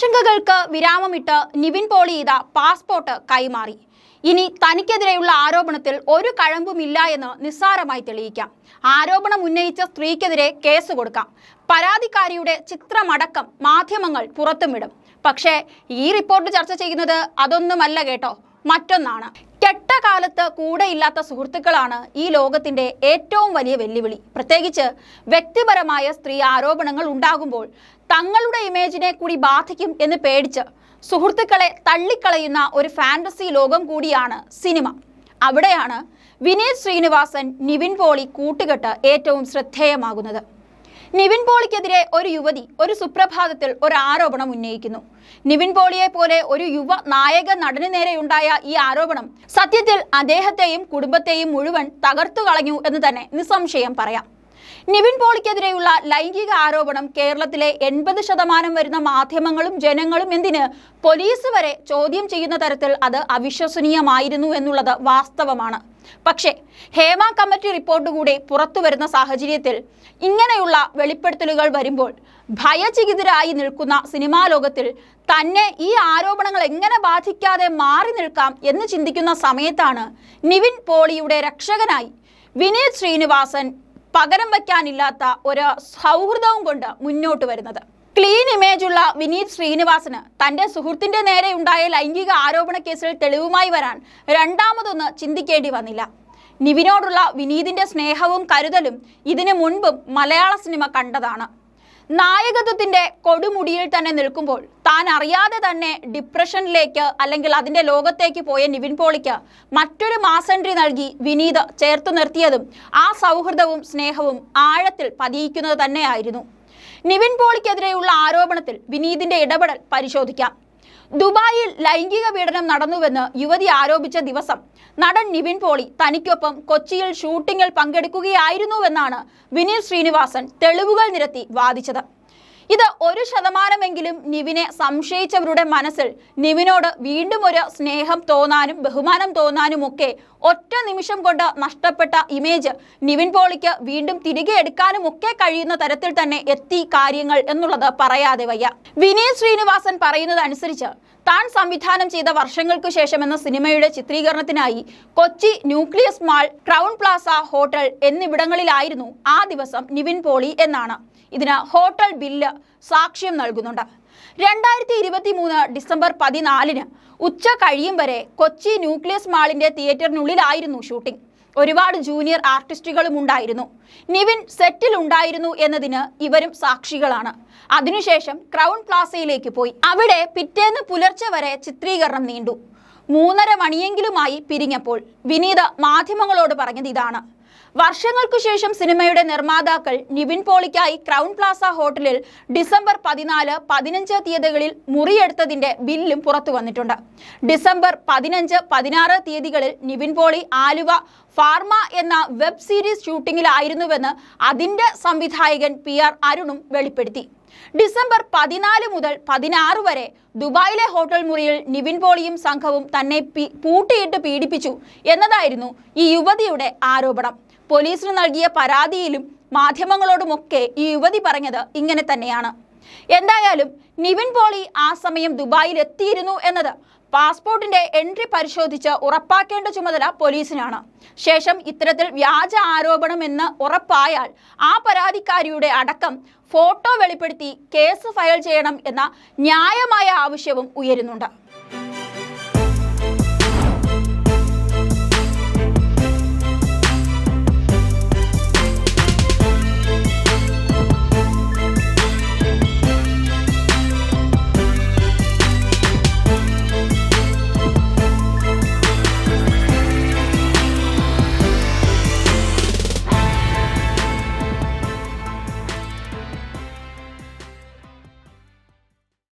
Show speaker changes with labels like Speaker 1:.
Speaker 1: ആശങ്കകൾക്ക് വിരാമമിട്ട് നിവിൻ പോളി ഇത പാസ്പോർട്ട് കൈമാറി. ഇനി തനിക്കെതിരെയുള്ള ആരോപണത്തിൽ ഒരു കഴമ്പുമില്ല എന്ന് നിസ്സാരമായി തെളിയിക്കാം. ആരോപണം ഉന്നയിച്ച സ്ത്രീക്കെതിരെ കേസ് കൊടുക്കാം. പരാതിക്കാരിയുടെ ചിത്രമടക്കം മാധ്യമങ്ങൾ പുറത്തുവിടും. പക്ഷേ ഈ റിപ്പോർട്ട് ചർച്ച ചെയ്യുന്നത് അതൊന്നുമല്ല കേട്ടോ. മറ്റൊന്നാണ്. കെട്ട കാലത്ത് കൂടെയില്ലാത്ത സുഹൃത്തുക്കളാണ് ഈ ലോകത്തിന്റെ ഏറ്റവും വലിയ വെല്ലുവിളി. പ്രത്യേകിച്ച് വ്യക്തിപരമായ സ്ത്രീ ആരോപണങ്ങൾ ഉണ്ടാകുമ്പോൾ തങ്ങളുടെ ഇമേജിനെ കൂടി ബാധിക്കും എന്ന് പേടിച്ച് സുഹൃത്തുക്കളെ തള്ളിക്കളയുന്ന ഒരു ഫാന്റസി ലോകം കൂടിയാണ് സിനിമ. അവിടെയാണ് വിനീത് ശ്രീനിവാസൻ നിവിൻ പോളി കൂട്ടുകെട്ട് ഏറ്റവും ശ്രദ്ധേയമാകുന്നത്. നിവിൻ പോളിക്കെതിരെ ഒരു യുവതി ഒരു സുപ്രഭാതത്തിൽ ഒരു ആരോപണം ഉന്നയിക്കുന്നു. നിവിൻ പോളിയെ പോലെ ഒരു യുവ നായക നടന് നേരെയുണ്ടായ ഈ ആരോപണം സത്യത്തിൽ അദ്ദേഹത്തെയും കുടുംബത്തെയും മുഴുവൻ തകർത്തു കളഞ്ഞു എന്ന് തന്നെ നിസ്സംശയം പറയാം. നിവിൻ പോളിക്കെതിരെയുള്ള ലൈംഗിക ആരോപണം കേരളത്തിലെ എൺപത് ശതമാനം വരുന്ന മാധ്യമങ്ങളും ജനങ്ങളും എന്തിന് പോലീസ് വരെ ചോദ്യം ചെയ്യുന്ന തരത്തിൽ അത് അവിശ്വസനീയമായിരുന്നു എന്നുള്ളത് വാസ്തവമാണ്. പക്ഷേ ഹേമ കമ്മിറ്റി റിപ്പോർട്ട് കൂടി പുറത്തു വരുന്ന സാഹചര്യത്തിൽ ഇങ്ങനെയുള്ള വെളിപ്പെടുത്തലുകൾ വരുമ്പോൾ ഭയചികിതരായി നിൽക്കുന്ന സിനിമാ ലോകത്തിൽ തന്നെ ഈ ആരോപണങ്ങൾ എങ്ങനെ ബാധിക്കാതെ മാറി നിൽക്കാം എന്ന് ചിന്തിക്കുന്ന സമയത്താണ് നിവിൻ പോളിയുടെ രക്ഷകനായി വിനീത് ശ്രീനിവാസൻ പകരം വയ്ക്കാനില്ലാത്ത ഒരു സൗഹൃദവും കൊണ്ട് മുന്നോട്ട് വരുന്നത്. ക്ലീൻ ഇമേജുള്ള വിനീത് ശ്രീനിവാസന് തന്റെ സുഹൃത്തിന്റെ നേരെ ഉണ്ടായ ലൈംഗിക ആരോപണ കേസിൽ തെളിവുമായി വരാൻ രണ്ടാമതൊന്ന് ചിന്തിക്കേണ്ടി വന്നില്ല. നിവിനോടുള്ള വിനീതിന്റെ സ്നേഹവും കരുതലും ഇതിനു മുൻപും മലയാള സിനിമ കണ്ടതാണ്. നായകത്വത്തിന്റെ കൊടുമുടിയിൽ തന്നെ നിൽക്കുമ്പോൾ താൻ അറിയാതെ തന്നെ ഡിപ്രഷനിലേക്ക് അല്ലെങ്കിൽ അതിന്റെ ലോകത്തേക്ക് പോയ നിവിൻ പോളിക്ക് മറ്റൊരു മാസൻട്രി നൽകി വിനീത് ചേർത്തു നിർത്തിയതും ആ സൗഹൃദവും സ്നേഹവും ആഴത്തിൽ പതിയിക്കുന്നത് തന്നെയായിരുന്നു. നിവിൻ പോളിക്കെതിരെയുള്ള ആരോപണത്തിൽ വിനീതിന്റെ ഇടപെടൽ പരിശോധിക്കാം. ദുബായിൽ ലൈംഗിക പീഡനം നടന്നുവെന്ന് യുവതി ആരോപിച്ച ദിവസം നടൻ നിവിൻ പോളി തനിക്കൊപ്പം കൊച്ചിയിൽ ഷൂട്ടിങ്ങിൽ പങ്കെടുക്കുകയായിരുന്നുവെന്നാണ് വിനീത് ശ്രീനിവാസൻ തെളിവുകൾ നിരത്തി വാദിച്ചത്. ഇത് ഒരു ശതമാനമെങ്കിലും നിവിനെ സംശയിച്ചവരുടെ മനസ്സിൽ നിവിനോട് വീണ്ടും ഒരു സ്നേഹം തോന്നാനും ബഹുമാനം തോന്നാനും ഒക്കെ ഒറ്റ നിമിഷം കൊണ്ട് നഷ്ടപ്പെട്ട ഇമേജ് നിവിൻ പോളിക്ക് വീണ്ടും തിരികെ എടുക്കാനും ഒക്കെ കഴിയുന്ന തരത്തിൽ തന്നെ എത്തി കാര്യങ്ങൾ എന്നുള്ളത് പറയാതെ വയ്യ. വിനീത് ശ്രീനിവാസൻ പറയുന്നത് അനുസരിച്ച് താൻ സംവിധാനം ചെയ്ത വർഷങ്ങൾക്കു ശേഷം എന്ന സിനിമയുടെ ചിത്രീകരണത്തിനായി Kochi Nucleus Mall Crowne Plaza hotel എന്നിവിടങ്ങളിലായിരുന്നു ആ ദിവസം നിവിൻ പോളി എന്നാണ്. ഇതിന് ഹോട്ടൽ ബില്ല് സാക്ഷ്യം നൽകുന്നുണ്ട്. രണ്ടായിരത്തി ഇരുപത്തി മൂന്ന് ഡിസംബർ പതിനാലിന് ഉച്ച കഴിയും വരെ കൊച്ചി ന്യൂക്ലിയസ് മാളിന്റെ തിയേറ്ററിനുള്ളിലായിരുന്നു ഷൂട്ടിംഗ്. ഒരുപാട് ജൂനിയർ ആർട്ടിസ്റ്റുകളും ഉണ്ടായിരുന്നു. നിവിൻ സെറ്റിൽ ഉണ്ടായിരുന്നു എന്നതിന് ഇവരും സാക്ഷികളാണ്. അതിനുശേഷം ക്രൗൺ പ്ലാസയിലേക്ക് പോയി. അവിടെ പിറ്റേന്ന് പുലർച്ചെ വരെ ചിത്രീകരണം നീണ്ടു. മൂന്നര മണിയെങ്കിലുമായി പിരിഞ്ഞപ്പോൾ വിനീത മാധ്യമങ്ങളോട് പറഞ്ഞത് ഇതാണ്. വർഷങ്ങൾക്കു ശേഷം സിനിമയുടെ നിർമ്മാതാക്കൾ നിവിൻ പോളിക്കായി ക്രൗൺ പ്ലാസ ഹോട്ടലിൽ ഡിസംബർ പതിനാല് പതിനഞ്ച് തീയതികളിൽ മുറിയെടുത്തതിന്റെ ബില്ലും പുറത്തു വന്നിട്ടുണ്ട്. ഡിസംബർ പതിനഞ്ച് പതിനാറ് തീയതികളിൽ നിവിൻ പോളി ആലുവ ഫാർമ എന്ന വെബ് സീരീസ് ഷൂട്ടിങ്ങിലായിരുന്നുവെന്ന് അതിന്റെ സംവിധായകൻ പി ആർ അരുണും വെളിപ്പെടുത്തി. ഡിസംബർ പതിനാല് മുതൽ പതിനാറ് വരെ ദുബായിലെ ഹോട്ടൽ മുറിയിൽ നിവിൻ പോളിയും സംഘവും തന്നെ പൂട്ടിയിട്ട് പീഡിപ്പിച്ചു എന്നതായിരുന്നു ഈ യുവതിയുടെ ആരോപണം. പോലീസിന് നൽകിയ പരാതിയിലും മാധ്യമങ്ങളോടുമൊക്കെ ഈ യുവതി പറഞ്ഞത് ഇങ്ങനെ തന്നെയാണ്. എന്തായാലും നിവിൻ പോളി ആ സമയം ദുബായിൽ എത്തിയിരുന്നു എന്നത് പാസ്പോർട്ടിന്റെ എൻട്രി പരിശോധിച്ച് ഉറപ്പാക്കേണ്ട ചുമതല പോലീസിനാണ്. ശേഷം ഇത്തരത്തിൽ വ്യാജ ആരോപണം എന്ന് ഉറപ്പായാൽ ആ പരാതിക്കാരിയുടെ അടക്കം ഫോട്ടോ വെളിപ്പെടുത്തി കേസ് ഫയൽ ചെയ്യണം എന്ന ന്യായമായ ആവശ്യവും ഉയരുന്നുണ്ട്.